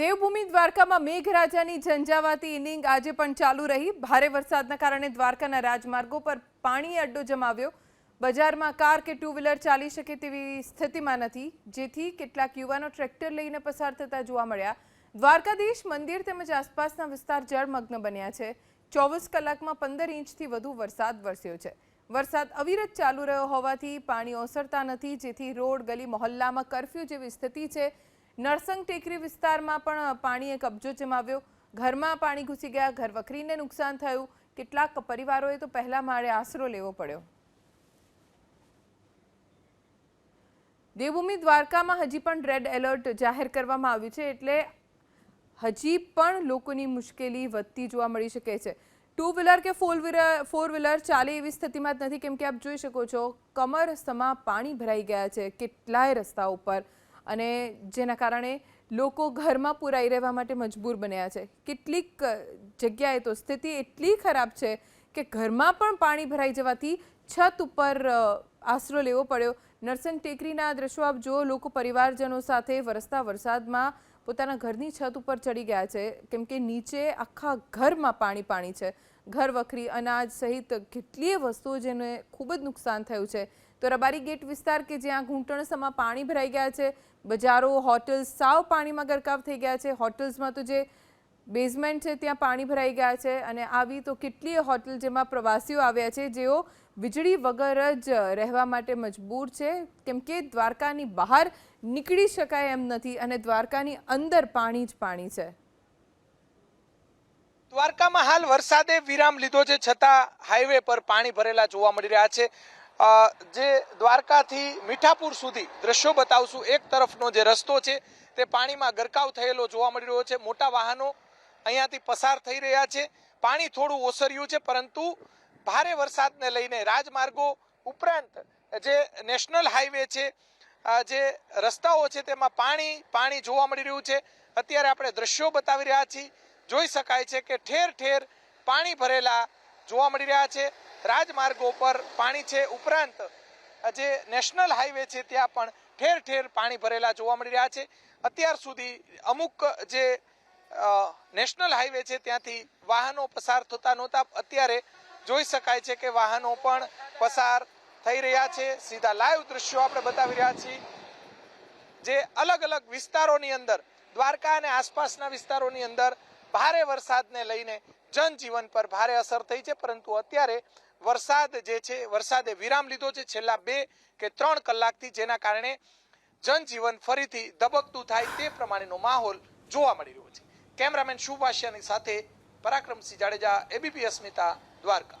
દેવભૂમિ દ્વારકામાં મેઘરાજાની ઝંઝાવાતી ઇનિંગ આજે પણ ચાલુ રહી. ભારે વરસાદના કારણે દ્વારકાના રાજમાર્ગો પર પાણીએ અડ્ડો જમાવ્યો. બજારમાં કાર કે ટુ વ્હીલર ચાલી શકે તેવી સ્થિતિમાં નથી. જેથી કેટલાક યુવાનો ટ્રેક્ટર લઈને પસાર થતા જોવા મળ્યા. દ્વારકાધીશ મંદિર તેમજ આસપાસના વિસ્તાર જળમગ્ન બન્યા છે. ચોવીસ કલાકમાં પંદર ઇંચથી વધુ વરસાદ વરસ્યો છે. વરસાદ અવિરત ચાલુ રહ્યો હોવાથી પાણી ઓસરતા નથી. જેથી રોડ, ગલી, મહોલ્લામાં કરફ્યુ જેવી સ્થિતિ છે. નરસંગ ટેકરી વિસ્તારમાં પણ પાણીએ કબજો જમાવ્યો. ઘરમાં પાણી ઘૂસી ગયા ઘર વખરીને નુકસાન થયું. કેટલાક પરિવારોએ તો પહેલા માળે આશરો લેવો પડ્યો. દેવભૂમિ દ્વારકામાં હજી પણ રેડ એલર્ટ જાહેર કરવામાં આવ્યું છે એટલે હજી પણ લોકોની મુશ્કેલી વધતી જોવા મળી શકે છે. ટુ વ્હીલર કે ફોર વ્હીલર ફોર વ્હીલર ચાલે એવી સ્થિતિમાં જ નથી. કેમ કે આપ જોઈ શકો છો કમર સમા પાણી ભરાઈ ગયા છે કેટલાય રસ્તા ઉપર અને જેના કારણે લોકો ઘરમાં પુરાઈ રહેવા માટે મજબૂર બન્યા છે. કેટલીક જગ્યાએ તો સ્થિતિ એટલી ખરાબ છે કે ઘરમાં પણ પાણી ભરાઈ જવાથી છત ઉપર આશરો લેવો પડ્યો. નરસંગ ટેકરીના દ્રશ્યો આપ જુઓ, લોકો પરિવારજનો સાથે વરસતા વરસાદમાં પોતાના ઘરની છત ઉપર ચડી ગયા છે. કેમ કે નીચે આખા ઘરમાં પાણી પાણી છે. ઘર વખરી અનાજ સહિત કેટલીય વસ્તુઓ જેને ખૂબ જ નુકસાન થયું છે. તો રબારી ગેટ વિસ્તાર કે જ્યાં ઘૂંટણસમાં પાણી ભરાઈ ગયા છે, બજારો, હોટલ્સ સાવ પાણીમાં ગરકાવ થઈ ગયા છે. હોટલ્સમાં તો જે બેઝમેન્ટ છે ત્યાં પાણી ભરાઈ ગયા છે અને આવી તો કેટલીય હોટલ જેમાં પ્રવાસીઓ આવ્યા છે, જેઓ વીજળી વગર જ રહેવા માટે મજબૂર છે. કેમ કે દ્વારકાની બહાર નીકળી શકાય એમ નથી અને દ્વારકાની અંદર પાણી જ પાણી છે. દ્વારકામાં હાલ વરસાદે વિરામ લીધો છે, છતાં હાઈવે પર પાણી ભરેલા જોવા મળી રહ્યા છે. જે દ્વારકાથી મીઠાપુર સુધી દ્રશ્યો બતાવશું. એક તરફનો જે રસ્તો છે, તે પાણીમાં ગરકાવ થયેલો જોવા મળી રહ્યો છે. મોટા વાહનો અહીંયાથી પસાર થઈ રહ્યા છે. પાણી થોડું ઓસર્યું છે, પરંતુ ભારે વરસાદને લઈને રાજમાર્ગો ઉપરાંત જે નેશનલ હાઈવે છે જે રસ્તાઓ છે, તેમાં પાણી પાણી જોવા મળી રહ્યું છે. અત્યારે આપણે દ્રશ્યો બતાવી રહ્યા છીએ. જોઈ શકાય છે કે ઠેર ઠેર પાણી ભરેલા જોવા મળી રહ્યા છે. રાજમાર્ગો પર પાણી છે ઉપરાંત, જે નેશનલ હાઈવે છે ત્યાં પણ ઠેર ઠેર પાણી ભરેલા જોવા મળી રહ્યા છે. અત્યાર સુધી અમુક જે નેશનલ હાઈવે છે ત્યાંથી વાહનો પસાર થતા નહોતા. અત્યારે જોઈ શકાય છે કે વાહનો પણ પસાર થઈ રહ્યા છે. સીધા લાઈવ દ્રશ્યો આપણે બતાવી રહ્યા છીએ. જે અલગ અલગ વિસ્તારોની અંદર, દ્વારકા અને આસપાસના વિસ્તારોની અંદર ભારે વરસાદને લઈને જનજીવન પર ભારે અસર થઈ છે. પરંતુ અત્યારે વરસાદ જે છે, વરસાદે વિરામ લીધો છે છેલ્લા બે કે ત્રણ કલાકથી, જેના કારણે જનજીવન ફરીથી ધબકતું થાય તે પ્રમાણેનો માહોલ જોવા મળી રહ્યો છે. કેમેરામેન શુભાષ્યાની સાથે પરાક્રમસિંહ જાડેજા એબીપી અસ્મિતા દ્વારકા.